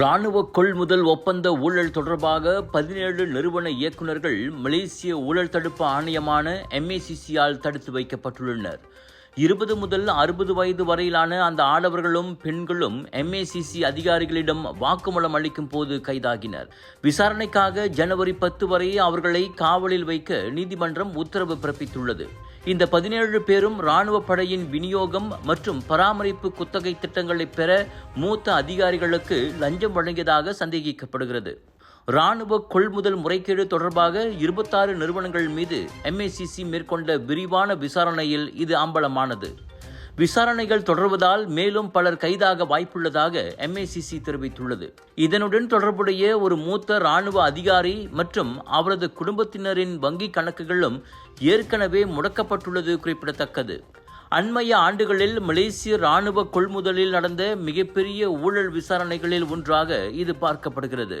ராணுவ கொள்முதல் ஒப்பந்த ஊழல் தொடர்பாக பதினேழு நிறுவன இயக்குநர்கள் மலேசிய ஊழல் தடுப்பு ஆணையமான எம்ஏசிசியால் தடுத்து வைக்கப்பட்டுள்ளனர். இருபது முதல் அறுபது வயது வரையிலான அந்த ஆடவர்களும் பெண்களும் எம்ஏசிசி அதிகாரிகளிடம் வாக்குமூலம் அளிக்கும் போது கைதாகினர். விசாரணைக்காக ஜனவரி பத்து வரை அவர்களை காவலில் வைக்க நீதிமன்றம் உத்தரவு பிறப்பித்துள்ளது. இந்த பதினேழு பேரும் ராணுவ படையின் விநியோகம் மற்றும் பராமரிப்பு குத்தகை திட்டங்களை பெற மூத்த அதிகாரிகளுக்கு லஞ்சம் வழங்கியதாக சந்தேகிக்கப்படுகிறது. ராணுவ கொள்முதல் முறைகேடு தொடர்பாக இருபத்தாறு நிறுவனங்கள் மீது எம்ஏசிசி மேற்கொண்ட விரிவான விசாரணையில் இது அம்பலமானது. விசாரணைகள் தொடர்வதால் மேலும் பலர் கைதாக வாய்ப்புள்ளதாக எம்ஏசிசி தெரிவித்துள்ளது. இதனுடன் தொடர்புடைய ஒரு மூத்த ராணுவ அதிகாரி மற்றும் அவரது குடும்பத்தினரின் வங்கிக் கணக்குகளும் ஏற்கனவே முடக்கப்பட்டுள்ளது குறிப்பிடத்தக்கது. அண்மைய ஆண்டுகளில் மலேசிய ராணுவ கொள்முதலில் நடந்த மிகப்பெரிய ஊழல் விசாரணைகளில் ஒன்றாக இது பார்க்கப்படுகிறது.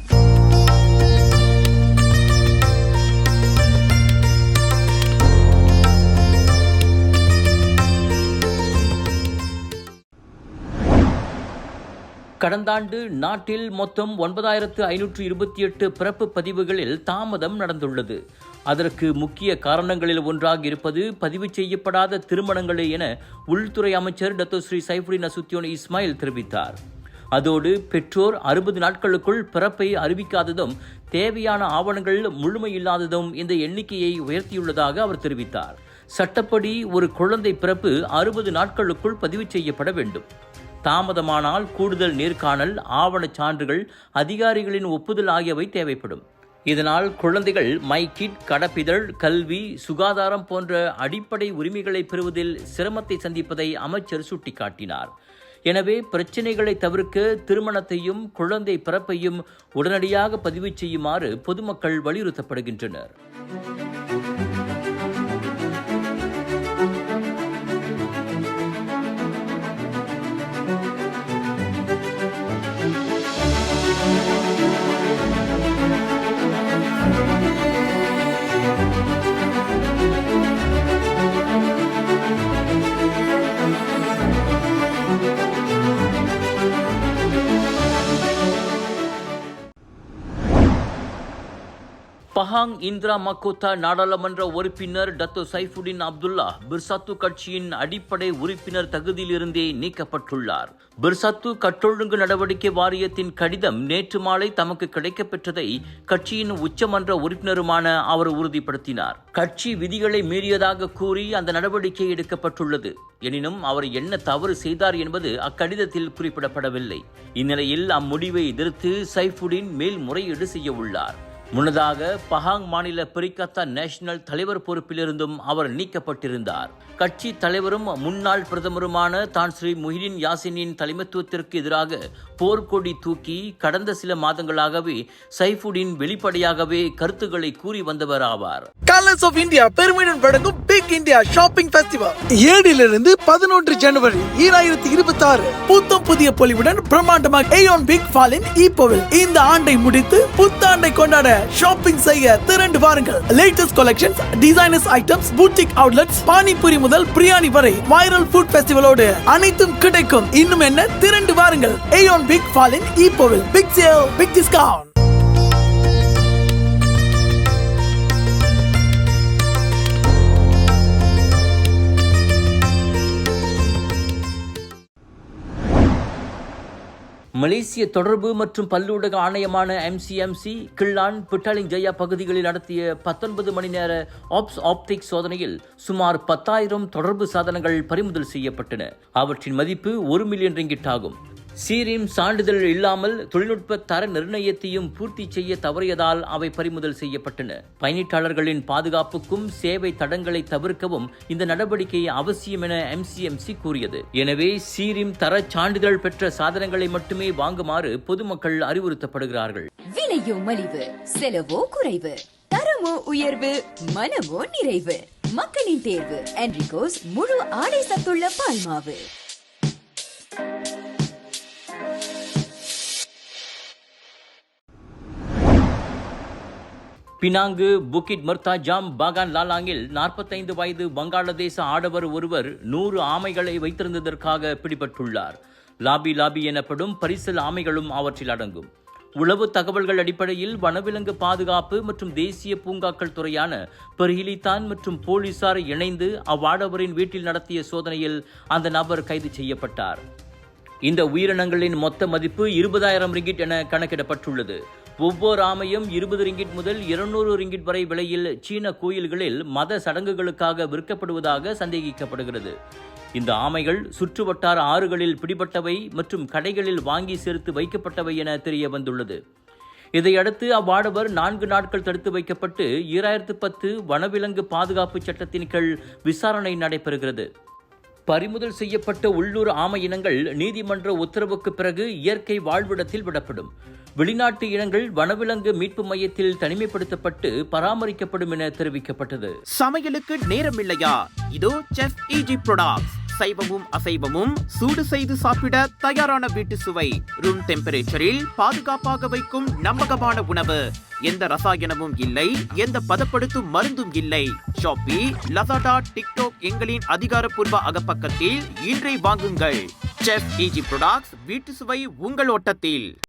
கடந்த ஆண்டு நாட்டில் மொத்தம் ஒன்பதாயிரத்து ஐநூற்று இருபத்தி எட்டு பிறப்பு பதிவுகளில் தாமதம் நடந்துள்ளது. அதற்கு முக்கிய காரணங்களில் ஒன்றாக இருப்பது பதிவு செய்யப்படாத திருமணங்களே என உள்துறை அமைச்சர் டத்தோ ஸ்ரீ. சைஃபுடின் அசுத்தியோன் இஸ்மாயில் தெரிவித்தார். அதோடு பெற்றோர் அறுபது நாட்களுக்குள் பிறப்பை அறிவிக்காததும் தேவையான ஆவணங்கள் முழுமையில்லாததும் இந்த எண்ணிக்கையை உயர்த்தியுள்ளதாக அவர் தெரிவித்தார். சட்டப்படி ஒரு குழந்தை பிறப்பு அறுபது நாட்களுக்குள் பதிவு செய்யப்பட வேண்டும். தாமதமானால் கூடுதல் நேர்காணல் ஆவணச் சான்றுகள் அதிகாரிகளின் ஒப்புதல் ஆகியவை தேவைப்படும். இதனால் குழந்தைகள் மைக்கிட் கடப்பிதழ் கல்வி சுகாதாரம் போன்ற அடிப்படை உரிமைகளை பெறுவதில் சிரமத்தை சந்திப்பதை அமைச்சர் சுட்டிக்காட்டினார். எனவே பிரச்சினைகளை தவிர்க்க திருமணத்தையும் குழந்தை பிறப்பையும் உடனடியாக பதிவு செய்யுமாறு பொதுமக்கள் வலியுறுத்தப்படுகின்றனர். பஹாங் இந்திரா மக்கோத்தா நாடாளுமன்ற உறுப்பினர் டத்து சைஃபுடின் அப்துல்லா பிர்சத்து கட்சியின் அடிப்படை உறுப்பினர் தகுதியிலிருந்தே நீக்கப்பட்டுள்ளார். பிர்சாத்து கட்டொழுங்கு நடவடிக்கை வாரியத்தின் கடிதம் நேற்று மாலை தமக்கு கிடைக்கப்பெற்றதை கட்சியின் உச்சமன்ற உறுப்பினருமான அவர் உறுதிப்படுத்தினார். கட்சி விதிகளை மீறியதாக கூறி அந்த நடவடிக்கை எடுக்கப்பட்டுள்ளது. எனினும் அவர் என்ன தவறு செய்தார் என்பது அக்கடிதத்தில் குறிப்பிடப்படவில்லை. இந்நிலையில் அம்முடிவை எதிர்த்து சைஃபுடின் மேல்முறையீடு செய்ய உள்ளார் முன்னதாக பஹாங் மாநில பிரிக்கத்தா நேஷனல் தலைவர் பொறுப்பிலிருந்தும் அவர் நீக்கப்பட்டிருந்தார். கட்சி தலைவரும் முன்னாள் பிரதமருமான தான் ஸ்ரீ முஹிடின் யாசினின் தலைமைத்துவத்திற்கு எதிராக போர்க்கொடி தூக்கி கடந்த சில மாதங்களாகவே சைஃபுடின் வெளிப்படையாகவே கருத்துக்களை கூறி வந்தவர் ஆவார். கலர்ஸ் ஆஃப் இந்தியா பெருமையுடன் வழங்கும் பிக் இந்தியா ஷாப்பிங் ஃபெஸ்டிவல் ஏழிலிருந்து பதினொன்று ஜனவரி ஈராயிரத்தி இருபத்தி ஆறு புத்தம் புதிய பொலிவுடன் பிரம்மாண்டமாக ஏயோன் பிக் ஃபாலின் ஈப்போவில் இந்த ஆண்டை முடித்து புத்தாண்டை கொண்டாட ஷாப்பிங் செய்ய திரண்டு வாருங்கள். Latest collections designers items boutique outlets panipuri முதல் பிரியாணி வரை வைரல் ஃபுட் ஃபெஸ்டிவலோடு அனைத்தும் கிடைக்கும். இன்னும் என்ன? திரண்டு வாருங்கள். ஏயோன் பிக் ஃபாலின் ஈப்போவில் பிக் சேல் பிக் டிஸ்கவுண்ட் மலேசிய தொடர்பு மற்றும் பல்லூடக ஆணையமான எம்சிஎம்சி கிள்ளான் பிட்டாலிங் ஜெயா பகுதிகளில் நடத்திய பத்தொன்பது மணி நேர ஆப்ஸ் ஆப்டிக் சோதனையில் சுமார் பத்தாயிரம் தொடர்பு சாதனங்கள் பறிமுதல் செய்யப்பட்டன. அவற்றின் மதிப்பு ஒரு மில்லியன் ரிங்கிட் ஆகும் சீரிம் சான்றிதழ் இல்லாமல் தொழில்நுட்ப தர நிர்ணயத்தையும் பூர்த்தி செய்ய தவறியதால் அவை பறிமுதல் செய்யப்பட்டன. பயணிட்டாளர்களின் பாதுகாப்புக்கும் சேவை தடங்களை தவிர்க்கவும் இந்த நடவடிக்கை அவசியம் என எம்சிஎம்சி கூறியது. எனவே சீரிம் தர சான்றிதழ் பெற்ற சாதனங்களை மட்டுமே வாங்குமாறு பொதுமக்கள் அறிவுறுத்தப்படுகிறார்கள். விலையோ மலிவு செலவோ குறைவு தரமோ உயர்வு மனமோ நிறைவு. மக்களின் தேர்வு என்ரிகோஸ் முழு ஆடை சத்துள்ள பால்மாவு. பினாங்கு புக்கிட் மர்தா ஜாம் பாகான் லாலாங்கில் நாற்பத்தைந்து வயது வங்காளதேச ஆடவர் ஒருவர் நூறு ஆமைகளை வைத்திருந்ததற்காக பிடிபட்டுள்ளார். லாபி லாபி எனப்படும் பரிசல் ஆமைகளும் அவற்றில் அடங்கும். உளவு தகவல்கள் அடிப்படையில் வனவிலங்கு பாதுகாப்பு மற்றும் தேசிய பூங்காக்கள் துறையான பெர்ஹிலிதான் மற்றும் போலீசார் இணைந்து அவ்வாடவரின் வீட்டில் நடத்திய சோதனையில் அந்த நபர் கைது செய்யப்பட்டார். இந்த உயிரினங்களின் மொத்த மதிப்பு இருபதாயிரம் ரிங்கிட் என கணக்கிடப்பட்டுள்ளது. ஒவ்வொரு ஆமையும் இருபது ரிங்கிட் முதல் இருநூறு ரிங்கிட் வரை விலையில் சீன கோயில்களில் மத சடங்குகளுக்காக விற்கப்படுவதாக சந்தேகிக்கப்படுகிறது. இந்த ஆமைகள் சுற்றுவட்டார ஆறுகளில் பிடிபட்டவை மற்றும் கடைகளில் வாங்கி சேர்த்து வைக்கப்பட்டவை என தெரிய வந்துள்ளது. இதையடுத்து அவ்வாடவர் நான்கு நாட்கள் தடுத்து வைக்கப்பட்டு ஈராயிரத்து பத்து வனவிலங்கு பாதுகாப்பு சட்டத்தின் கீழ் விசாரணை நடைபெறுகிறது. பறிமுதல் செய்யப்பட்ட உள்ளூர் ஆமை இனங்கள் நீதிமன்ற உத்தரவுக்கு பிறகு இயற்கை வாழ்விடத்தில் விடப்படும். வெளிநாட்டு இனங்கள் வனவிலங்கு மீட்பு மையத்தில் தனிமைப்படுத்தப்பட்டு பராமரிக்கப்படும் என தெரிவிக்கப்பட்டது. சமையலுக்கு நேரம் இல்லையா இதோ செஃப் இஜி ப்ரொடக்ட்ஸ் சைவமும் அசைவமும் சூடு செய்து சாப்பிட தயாரான வீட்டு சுவை. ரூம் டெம்பரேச்சரில் பாதுகாப்பாக வைக்கும் நம்பகமான உணவு. எந்த ரசாயனமும் இல்லை எந்த பதப்படுத்தும் மருந்தும் இல்லை. ஷாப்பி லசாடா டிக்டாக் எங்களின் அதிகாரப்பூர்வ அகப்பக்கத்தில் இன்றை வாங்குங்கள். செஃப் இஜி ப்ரொடாக்ட்ஸ் வீட்டு சுவை உங்கள் ஓட்டத்தில்.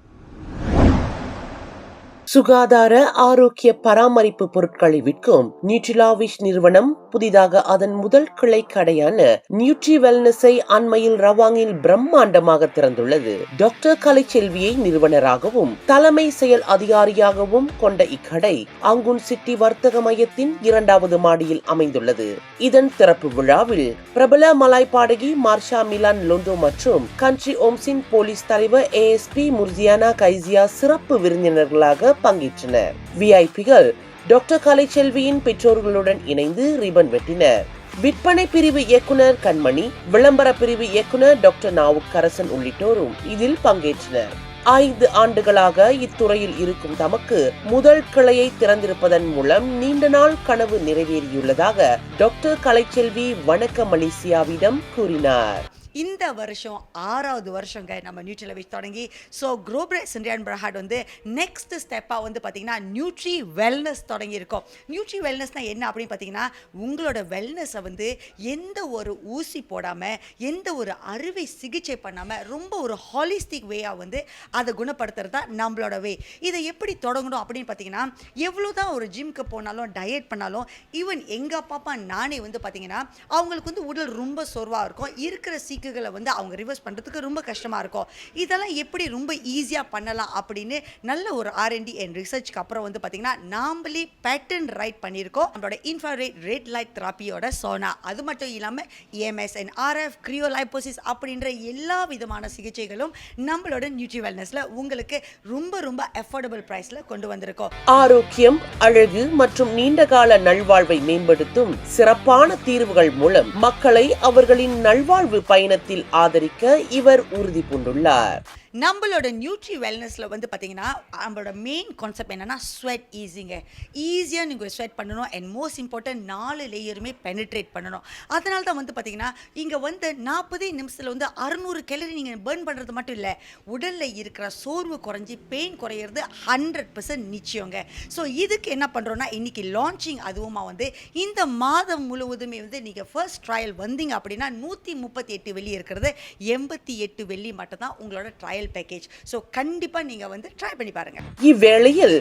சுகாதார ஆரோக்கிய பராமரிப்பு பொருட்களை விற்கும் நியூட்ரிலாவிஷ் நிறுவனம் புதிதாக அதன் முதல் கிளை கடையான நியூட்ரி வெல்னஸை அண்மையில் ரவாங்கில் பிரம்மாண்டமாக திறந்துள்ளது. டாக்டர் கலைச்செல்வியை நிறுவனராகவும் தலைமை செயல் அதிகாரியாகவும் கொண்ட இக்கடை அங்குன் சிட்டி வர்த்தக மையத்தின் இரண்டாவது மாடியில் அமைந்துள்ளது. இதன் திறப்பு விழாவில் பிரபல மலாய் பாடகி மார்ஷா மிலான் லொண்டோ மற்றும் கண்ட்ரி ஓம்சின் போலீஸ் தலைவர் ஏஎஸ்பி முர்ஜியானா கைசியா சிறப்பு விருந்தினர்களாக பங்கேற்றனர் விஐபிகள் டாக்டர் கலைச்செல்வியின் பெற்றோர்களுடன் இணைந்து ரிபன் வெட்டினர் விற்பனை பிரிவு இயக்குனர் கண்மணி விளம்பர பிரிவு இயக்குனர் டாக்டர் நாவுக்கரசன் உள்ளிட்டோரும் இதில் பங்கேற்றனர் ஐந்து ஆண்டுகளாக இத்துறையில் இருக்கும் தமக்கு முதல் கிளையை திறந்திருப்பதன் மூலம் நீண்ட நாள் கனவு நிறைவேறியுள்ளதாக டாக்டர் கலைச்செல்வி வணக்க மலேசியாவிடம் கூறினார். இந்த வருஷம் ஆறாவது வருஷங்க நம்ம நியூட்ரியில் வச்சு தொடங்கி. ஸோ குரோப்ரேஸ் இந்தியான் பிரஹாட் வந்து நெக்ஸ்ட் ஸ்டெப்பாக வந்து பார்த்திங்கன்னா நியூட்ரி வெல்னஸ் தொடங்கியிருக்கோம். நியூட்ரி வெல்னஸ்னால் என்ன அப்படின்னு பார்த்தீங்கன்னா உங்களோட வெல்னஸை வந்து எந்த ஒரு ஊசி போடாமல் எந்த ஒரு அறுவை சிகிச்சை பண்ணாமல் ரொம்ப ஒரு ஹாலிஸ்டிக் வேயாக வந்து அதை குணப்படுத்துறது தான் நம்மளோட வே இதை எப்படி தொடங்கணும் அப்படின்னு பார்த்தீங்கன்னா எவ்வளோ தான் ஒரு ஜிம்க்கு போனாலும் டயட் பண்ணாலும் ஈவன் எங்கள் அப்பா அப்பா நானே வந்து பார்த்தீங்கன்னா அவங்களுக்கு வந்து உடல் ரொம்ப சோர்வாக இருக்கும். இருக்கிற சீக்குகளை வந்து அவங்க ரிவர்ஸ் பண்ணுறதுக்கு ரொம்ப கஷ்டமாக இருக்கும். இதெல்லாம் எப்படி ரொம்ப ஈஸியாக பண்ணலாம் அப்படின்னு நல்ல ஒரு ஆர்என்டி அண்ட் ரிசர்ச்க்கு அப்புறம் வந்து பார்த்திங்கன்னா நாம்பளே பேட்டர்ன் ரைட் பண்ணியிருக்கோம். நம்மளோட இன்ஃப்ராரெட் ரெட் லைட் தெராப்பியோட சோனா அது மட்டும் இல்லாமல் இஎம்எஸ் அண்ட் ஆர்எஃப் க்ரியோலைப்போசிஸ் அப்படின்ற எல்லா விதமான சிகிச்சைகளும் நம்மளோட நியூட்ரி வெல்னஸில் உங்களுக்கு ரொம்ப ரொம்ப அஃபோர்டபுள் ப்ரைஸில் கொண்டு வந்திருக்கோம். ஆரோக்கியம் அழகு மற்றும் நீண்டகால நல்வாழ்வை மேம்படுத்தும் சிறப்பான தீர்வுகள் மூலம் மக்களை அவர்களின் நல்வாழ்வு பயணத்தில் ஆதரிக்க இவர் உறுதி பூண்டுள்ளார் நம்மளோட நியூட்ரி வெல்னஸில் வந்து பார்த்தீங்கன்னா நம்மளோட மெயின் கான்செப்ட் என்னென்னா ஸ்வெட் ஈஸிங்க ஈஸியாக நீங்கள் ஸ்வெட் பண்ணணும் அண்ட் மோஸ்ட் இம்பார்ட்டன்ட் நாலு லேயருமே பெனிட்ரேட் பண்ணணும். அதனால தான் வந்து பார்த்தீங்கன்னா இங்கே வந்து நாற்பதே நிமிஷத்தில் வந்து அறுநூறு கேலரி நீங்கள் பேர்ன் பண்ணுறது மட்டும் இல்லை உடலில் இருக்கிற சோர்வு குறைஞ்சி பெயின் குறையிறது ஹண்ட்ரட் பர்சன்ட் நிச்சயங்க. ஸோ இதுக்கு என்ன பண்ணுறோன்னா இன்றைக்கி லான்ச்சிங் அதுவுமா வந்து இந்த மாதம் முழுவதுமே வந்து நீங்கள் ஃபர்ஸ்ட் ட்ரையல் வந்தீங்க அப்படின்னா நூற்றி முப்பத்தி எட்டு வெள்ளி இருக்கிறது எண்பத்தி எட்டு வெள்ளி மட்டும்தான் உங்களோட ட்ரையல் பேக்கேஜ் ஸோ கண்டிப்பாக நீங்கள் வந்து ட்ரை பண்ணி பாருங்கள் இவ்வேளையில்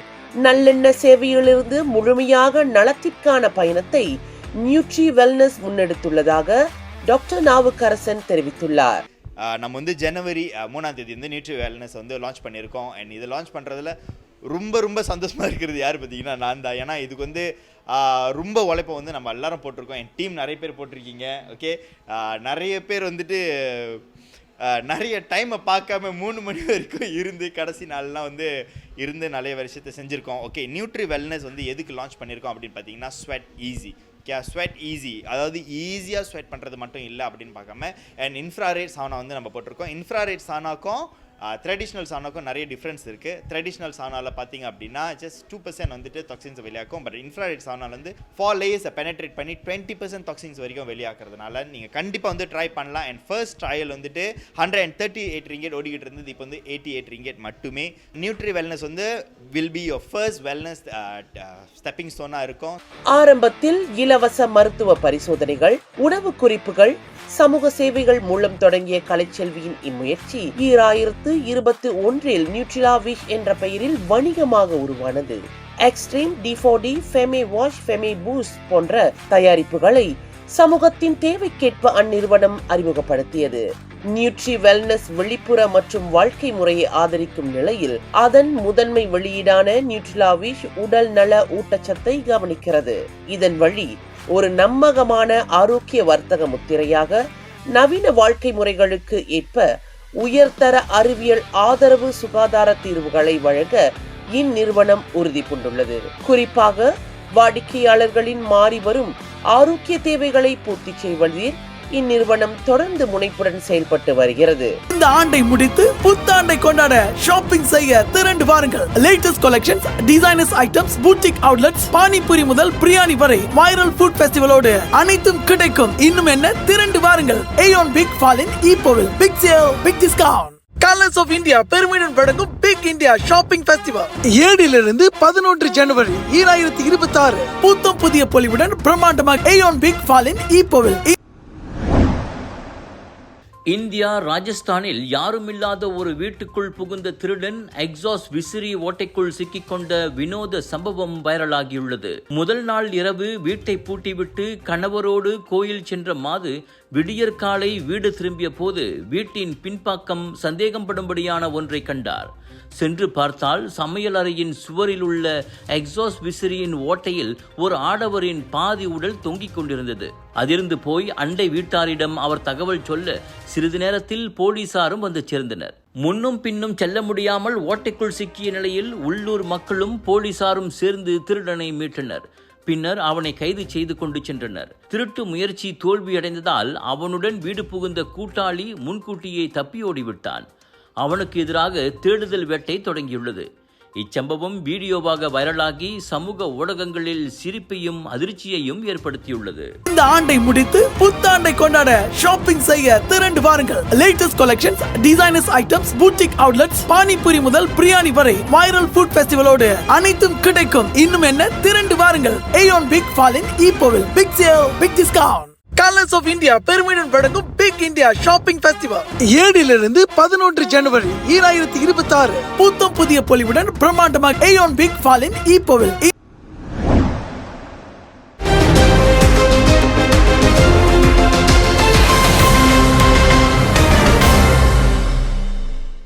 நல்லெண்ண சேவையிலிருந்து முழுமையாக நலத்திற்கான பயணத்தை நியூட்ரி வெல்னஸ் முன்னெடுத்துள்ளதாக டாக்டர் நாவுக்கரசன் தெரிவித்துள்ளார். நம்ம வந்து ஜனவரி மூணாம் தேதி வந்து நியூட்ரி வெல்னஸ் வந்து லான்ச் பண்ணியிருக்கோம். அண்ட் இதை லான்ச் பண்ணுறதுல ரொம்ப ரொம்ப சந்தோஷமாக இருக்கிறது யார் பார்த்தீங்கன்னா நான் தான். ஏன்னா இதுக்கு வந்து ரொம்ப உழைப்பை வந்து நம்ம எல்லாரும் போட்டிருக்கோம். என் டீம் நிறைய பேர் போட்டிருக்கீங்க ஓகே நிறைய பேர் வந்துட்டு நிறைய டைமை பார்க்காம மூணு மணி வரைக்கும் இருந்து கடைசி நாள்லாம் வந்து இருந்து நிறைய விஷயத்தை செஞ்சுருக்கோம். ஓகே நியூட்ரி வெல்னஸ் வந்து எதுக்கு லான்ச் பண்ணியிருக்கோம் அப்படின்னு பார்த்தீங்கன்னா sweat easy okay sweat easy அதாவது ஈஸியாக ஸ்வெட் பண்ணுறது மட்டும் இல்லை அப்படின்னு பார்க்காம அண்ட் இன்ஃப்ராரேட் சானா வந்து நம்ம போட்டிருக்கோம். இன்ஃப்ராரேட் சானாக்கும் ட்ரெடிஷ்னல் சானாக்கும் நிறைய டிஃப்ரென்ஸ் இருக்குது ட்ரெடிஷ்னல் சானாவில் பார்த்தீங்க அப்படின்னா ஜஸ்ட் டூ பர்சன்ட் வந்துட்டு டாக்ஸின்ஸ் வெளியாக்கும். பட் இன்ஃப்ராரெட் சானால் வந்து ஃபார் லேயர்ஸை பெனட்ரேட் பண்ணி டுவெண்ட்டி பர்சன்ட் டாக்ஸின்ஸ் வரைக்கும் வெளியாகிறதுனால நீங்கள் கண்டிப்பாக வந்து ட்ரை பண்ணலாம். அண்ட் ஃபர்ஸ்ட் ட்ரையல் வந்துட்டு hundred and thirty eight ringgit ஓடிக்கிட்டு இருந்தது. இப்போ வந்து எயிட்டி எயிட் ரிங்கெட் மட்டுமே. நியூட்ரி வெல்னஸ் வந்து will be your first wellness stepping ஸ்டோனாக இருக்கும். ஆரம்பத்தில் இலவச மருத்துவ பரிசோதனைகள் உணவு குறிப்புகள் சமூக சேவைகள் மூலம் தொடங்கிய கலைச்செல்வியின் இம்முயற்சி. ஈராயிரத்து இரண்டாயிரத்து இருபத்தி ஒன்றில் நியூட்ரிலா விஷ் என்ற பெயரில் வணிகமாக உருவானது. எக்ஸ்ட்ரீம் டிஃபோடி ஃபெமே வாஷ் ஃபெமே பூஸ்ட் போன்ற தயாரிப்புகளை சமூகத்தின் தேவைக்கேற்ப அந்நிறுவனம் அறிமுகப்படுத்தியது. நியூட்ரி வெல்னஸ் வெளிப்புற மற்றும் வாழ்க்கை முறையை ஆதரிக்கும் நிலையில் அதன் முதன்மை வெளியீடான நியூட்ரிலாவிஷ் உடல் நல ஊட்டச்சத்தை கவனிக்கிறது. இதன் வழி ஒரு நம்பகமான ஆரோக்கிய வர்த்தக முத்திரையாக நவீன வாழ்க்கை முறைகளுக்கு ஏற்ப உயர்தர அறிவியல் ஆதரவு சுகாதார தீர்வுகளை வழங்க இந்நிறுவனம் உறுதி பூண்டுள்ளது. குறிப்பாக வாடிக்கையாளர்களின் மாறி வரும் ஆரோக்கிய தேவைகளை பூர்த்தி செய்வதில் இந்நிறுவனம் தொடர்ந்து முனைப்புடன் செயல்பட்டு வருகிறது. இந்த ஆண்டை முடித்து புத்தாண்டை கொண்டாட ஷாப்பிங் செய்ய திரண்டு வாருங்கள். Latest collections designers items boutique outlets panipuri முதல் பிரியாணி வரை வைரல் ஃபுட் ஃபெஸ்டிவலோடு அனைத்தும் கிடைக்கும். இன்னும் என்ன? திரண்டு வாருங்கள். Aeon big fallen ஈப்போவில் big sale big discount colours of India பெருமையுடன் வழங்கும் பிக் இந்தியா ஷாப்பிங் பெஸ்டிவல் ஏழிலிருந்து பதினொன்று ஜனவரி ஈராயிரத்தி இருபத்தி ஆறு புத்தம் புதிய பொலிவுடன் பிரம்மாண்டமாக ஏயோன் பிக் ஃபாலின் ஈப்போவில் இந்தியா ராஜஸ்தானில் யாருமில்லாத ஒரு வீட்டுக்குள் புகுந்த திருடன் எக்ஸாஸ் விசிறி ஓட்டைக்குள் சிக்கிக்கொண்ட வினோத சம்பவம் வைரலாகியுள்ளது. முதல் நாள் இரவு வீட்டை பூட்டிவிட்டு கணவரோடு கோயில் சென்ற மாது விடியற்காலை வீடு திரும்பிய போது வீட்டின் பின்பாக்கம் சந்தேகப்படும்படியான ஒன்றை கண்டார். சென்று பார்த்தால் சமையல் அறையின் சுவரில் உள்ள எக்ஸாஸ் விசிறியின் ஓட்டையில் ஒரு ஆடவரின் பாதி உடல் தொங்கிக் கொண்டிருந்தது. அதிர்ந்து போய் அண்டை வீட்டாரிடம் அவர் தகவல் சொல்ல சிறிது நேரத்தில் போலீசாரும் வந்து சேர்ந்தனர். முன்னும் பின்னும் செல்ல முடியாமல் ஓட்டைக்குள் சிக்கிய நிலையில் உள்ளூர் மக்களும் போலீசாரும் சேர்ந்து திருடனை மீட்டனர். பின்னர் அவனை கைது செய்து கொண்டு சென்றனர். திருட்டு முயற்சி தோல்வியடைந்ததால் அவனுடன் வீடு புகுந்த கூட்டாளி முன்கூட்டியே தப்பியோடிவிட்டான். அவனுக்கு எதிராக தேடுதல் வேட்டை தொடங்கியுள்ளது. இச்சம்பவம் வீடியோவாக வைரலாகி சமூக ஊடகங்களில் சிரிப்பையும் அதிர்ச்சியையும் ஏற்படுத்தியுள்ளது. இந்த ஆண்டை முடித்து புத்தாண்டை கொண்டாட ஷாப்பிங் செய்ய திரண்டு வாருங்கள். Latest collections designers items boutique outlets panipuri முதல் பிரியாணி வரை வைரல் ஃபுட் ஃபெஸ்டிவலோடு அனைத்தும் கிடைக்கும். இன்னும் என்ன? திரண்டு வாருங்கள். Aeon big fallen ஈப்போவில் big sale big discount colours of India பெருமையுடன் வழங்கும் பிக் இந்தியா ஷாப்பிங் ஃபெஸ்டிவல் ஏழிலிருந்து பதினொன்று ஜனவரி ஈராயிரத்தி இருபத்தி ஆறு புத்தம் புதிய பொலிவுடன் பிரம்மாண்டமாக ஏயோன் பிக் ஃபாலின் ஈப்போவில்